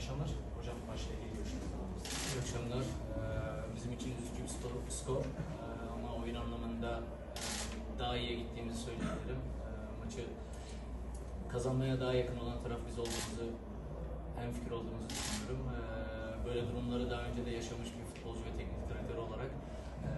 akşamlar. Hocam başta iyi görüşmeler. İyi akşamlar. Ee, bizim için üzücü bir skor, skor. Ee, ama oyun anlamında e, daha iyiye gittiğimizi söyleyebilirim. Ee, maçı kazanmaya daha yakın olan taraf biz olduğumuzu, hem fikir olduğumuzu düşünüyorum. Ee, böyle durumları daha önce de yaşamış bir futbolcu ve teknik direktör olarak e,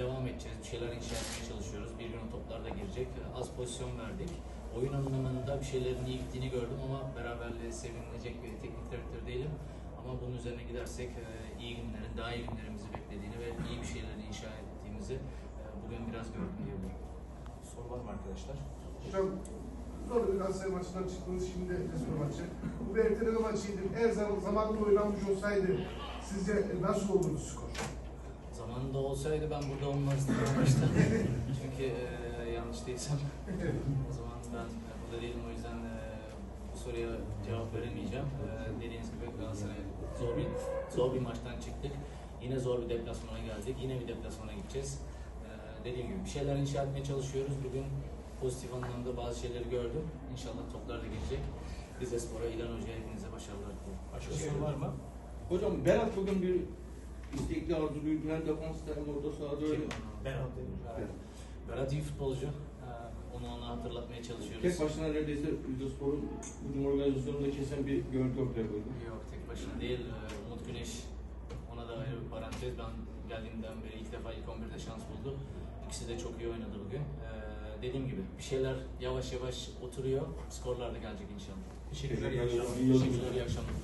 devam edeceğiz. Bir şeyler inşa etmeye çalışıyoruz. Bir gün o toplarda girecek. Ee, az pozisyon verdik. Oyun anlamında bir şeylerin iyi gittiğini gördüm ama beraberliğe sevinilecek bir teknik direktör değilim. Ama bunun üzerine gidersek e, iyi günlerin, daha iyi günlerimizi beklediğini ve iyi bir şeyleri inşa ettiğimizi e, bugün biraz gördüm diyebilirim. Soru var mı arkadaşlar? Hocam zor bir Galatasaray maçından çıktınız şimdi Efes'in maçı. Bu bir erteleme maçıydı. Eğer zaman- zamanında oynanmış olsaydı sizce nasıl olurdu skor? Zamanında olsaydı ben burada olmazdım başta. Çünkü e, yanlış değilsem o zaman ben soruya cevap veremeyeceğim. E, dediğiniz gibi Galatasaray zor bir, zor bir maçtan çıktık. Yine zor bir deplasmana geldik. Yine bir deplasmana gideceğiz. E, dediğim gibi bir şeyler inşa etmeye çalışıyoruz. Bugün pozitif anlamda bazı şeyleri gördüm. İnşallah toplar da gelecek. Rize Spor'a, İlhan Hoca'ya hepinize başarılar diliyorum. Başka soru var mı? Hocam Berat bugün bir istekli arzuluydu. Hem defansta hem orta sahada öyle. Berat dedim. Evet. Berat iyi futbolcu. Ee, Onu ona hatırlatmaya çalışıyoruz. Tek başına neredeyse Rizespor'un hücum organizasyonunda kesen bir görüntü ortaya koydu. Yok tek başına değil. Ee, Umut Güneş ona da ayrı bir parantez. Ben geldiğimden beri ilk defa ilk 11'de şans buldu. İkisi de çok iyi oynadı bugün. Ee, dediğim gibi bir şeyler yavaş yavaş oturuyor. Skorlar da gelecek inşallah. Teşekkürler. iyi akşamlar. İyi akşamlar.